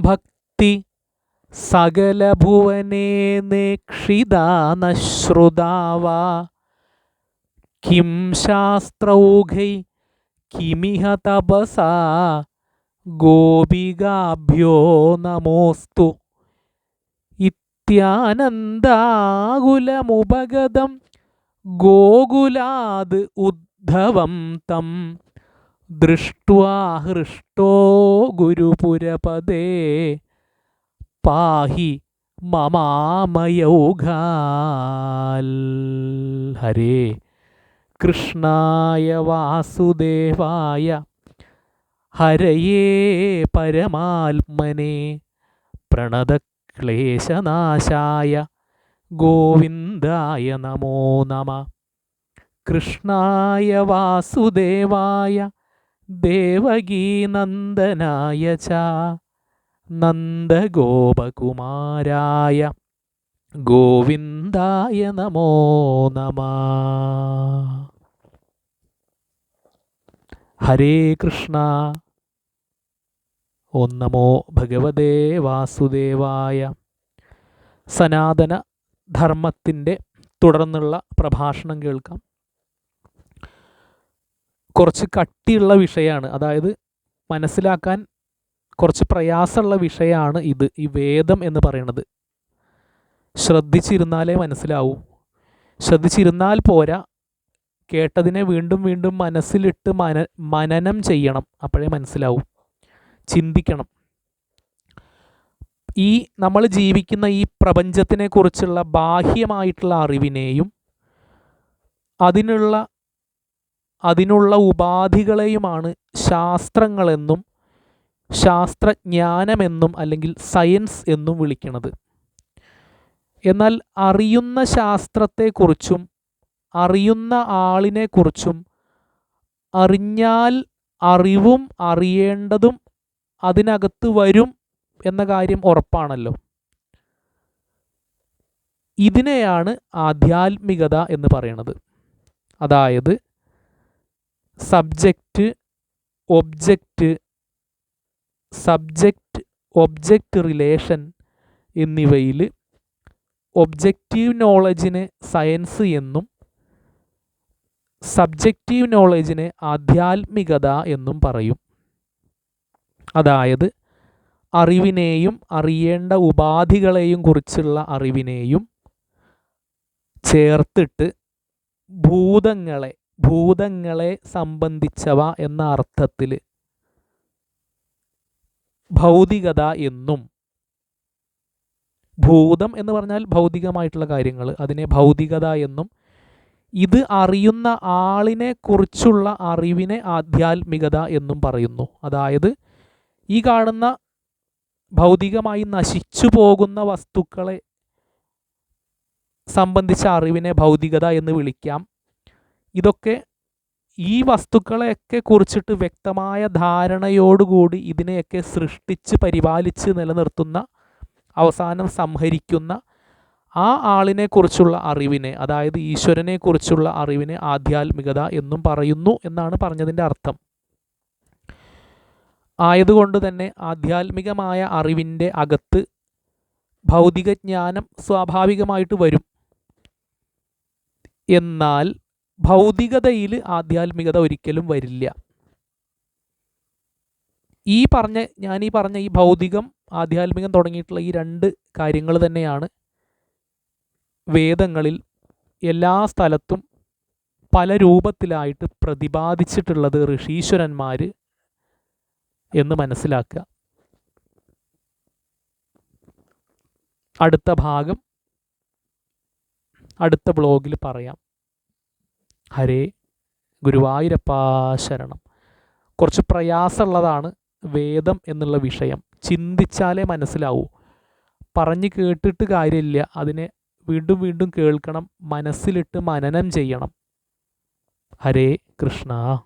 ഭക്തി സകലഭുവനേ നേക്ഷിതാനശ്രുതാവാം ശാസ്ത്രൗഘൈ കിമിഹ തപസാ. ഗോപികാഭ്യോ നമോസ്തു. ഇത്യാനന്ദാകുലമുപഗതം ഗോകുലാത് ഉദ്ധവം തം ദൃഷ്ട്വാ ഹൃഷ്ടോ ഗുരുപുരപദേ. പാഹി മമാമയൗഘാൽ ഹരേ കൃഷ്ണായ വാസുദേവായ. ഹരയേ പരമാത്മനെ. പ്രണതക്ലേശനാശായ. ഗോവിന്ദായ നമോ നമ. കൃഷ്ണായ വാസുദേവായ. ദേവകീനന്ദനായ ച. നന്ദഗോപകുമാരായ ഗോവിന്ദായ നമോ നമ. ഹരേ കൃഷ്ണ. ഓം നമോ ഭഗവതേ വാസുദേവായ. സനാതന ധർമ്മത്തിന്റെ തുടർന്നുള്ള പ്രഭാഷണം കേൾക്കാം. കുറച്ച് കട്ടിയുള്ള വിഷയമാണ് അതായത് മനസ്സിലാക്കാൻ കുറച്ച് പ്രയാസമുള്ള വിഷയമാണ് ഇത്. ഈ വേദം എന്ന് പറയുന്നത് ശ്രദ്ധിച്ചിരുന്നാലേ മനസ്സിലാവൂ. ശ്രദ്ധിച്ചിരുന്നാൽ പോരാ. കേട്ടതിനെ വീണ്ടും വീണ്ടും മനസ്സിലിട്ട് മന മനനം ചെയ്യണം. അപ്പോഴേ മനസ്സിലാവും. ചിന്തിക്കണം. ഈ നമ്മൾ ജീവിക്കുന്ന ഈ പ്രപഞ്ചത്തിനെ കുറിച്ചുള്ള ബാഹ്യമായിട്ടുള്ള അറിവിനെയും അതിനുള്ള അതിനുള്ള ഉപാധികളെയുമാണ് ശാസ്ത്രങ്ങളെന്നും ശാസ്ത്രജ്ഞാനമെന്നും അല്ലെങ്കിൽ സയൻസ് എന്നും വിളിക്കുന്നത് എന്നാൽ അറിയുന്ന ശാസ്ത്രത്തെക്കുറിച്ചും അറിയുന്ന ആളിനെക്കുറിച്ചും അറിഞ്ഞാൽ അറിവും അറിയേണ്ടതും അതിനകത്ത് വരും എന്ന കാര്യം ഉറപ്പാണല്ലോ. ഇതിനെയാണ് ആധ്യാത്മികത എന്ന് പറയുന്നത് അതായത് subject object subject object relation എന്നിവയിൽ ഒബ്ജക്റ്റീവ് നോളജിനെ സയൻസ് എന്നും സബ്ജക്റ്റീവ് നോളജിനെ ആധ്യാത്മികത എന്നും പറയും. അതായത് അറിവിനെയും അറിയേണ്ട ഉപാധികളെയും കുറിച്ചുള്ള അറിവിനെയും ചേർത്തിട്ട് ഭൂതങ്ങളെ ഭൂതങ്ങളെ സംബന്ധിച്ചവ എന്ന അർത്ഥത്തിൽ ഭൗതികത എന്നും. ഭൂതം എന്ന് പറഞ്ഞാൽ ഭൗതികമായിട്ടുള്ള കാര്യങ്ങൾ അതിനെ ഭൗതികത എന്നും. ഇത് അറിയുന്ന ആളിനെ കുറിച്ചുള്ള അറിവിനെ ആധ്യാത്മികത എന്നും പറയുന്നു. അതായത് ഈ കാണുന്ന ഭൗതികമായി നശിച്ചു പോകുന്ന വസ്തുക്കളെ സംബന്ധിച്ച അറിവിനെ ഭൗതികത എന്ന് വിളിക്കാം. ഇതൊക്കെ ഈ വസ്തുക്കളെയൊക്കെ കുറിച്ചിട്ട് വ്യക്തമായ ധാരണയോടുകൂടി ഇതിനെയൊക്കെ സൃഷ്ടിച്ച് പരിപാലിച്ച് നിലനിർത്തുന്ന അവസാനം സംഹരിക്കുന്ന ആ ആളിനെക്കുറിച്ചുള്ള അറിവിനെ അതായത് ഈശ്വരനെക്കുറിച്ചുള്ള അറിവിനെ ആധ്യാത്മികത എന്നും പറയുന്നു എന്നാണ് പറഞ്ഞതിന്റെ അർത്ഥം. ആയതുകൊണ്ട് തന്നെ ആധ്യാത്മികമായ അറിവിന്റെ അകത്ത് ഭൗതികജ്ഞാനം സ്വാഭാവികമായിട്ട് വരും. എന്നാൽ ഭൗതികതയിൽ ആധ്യാത്മികത ഒരിക്കലും വരില്ല. ഈ പറഞ്ഞ ഞാൻ ഈ പറഞ്ഞ ഈ ഭൗതികം ആധ്യാത്മികം തുടങ്ങിയിട്ടുള്ള ഈ രണ്ട് കാര്യങ്ങൾ തന്നെയാണ് വേദങ്ങളിൽ എല്ലാ സ്ഥലത്തും പല രൂപത്തിലായിട്ട് പ്രതിപാദിച്ചിട്ടുള്ളത് ഋഷീശ്വരന്മാർ എന്ന് മനസ്സിലാക്കുക. അടുത്ത ഭാഗം അടുത്ത ബ്ലോഗിൽ പറയാം. ഹരേ ഗുരുവായൂരപ്പാ ശരണം. കുറച്ച് പ്രയാസമുള്ളതാണ് വേദം എന്നുള്ള വിഷയം. ചിന്തിച്ചാലേ മനസ്സിലാവൂ. പറഞ്ഞു കേട്ടിട്ട് കാര്യമില്ല. അതിനെ വീണ്ടും വീണ്ടും കേൾക്കണം. മനസ്സിലിട്ട് മനനം ചെയ്യണം. ഹരേ കൃഷ്ണ.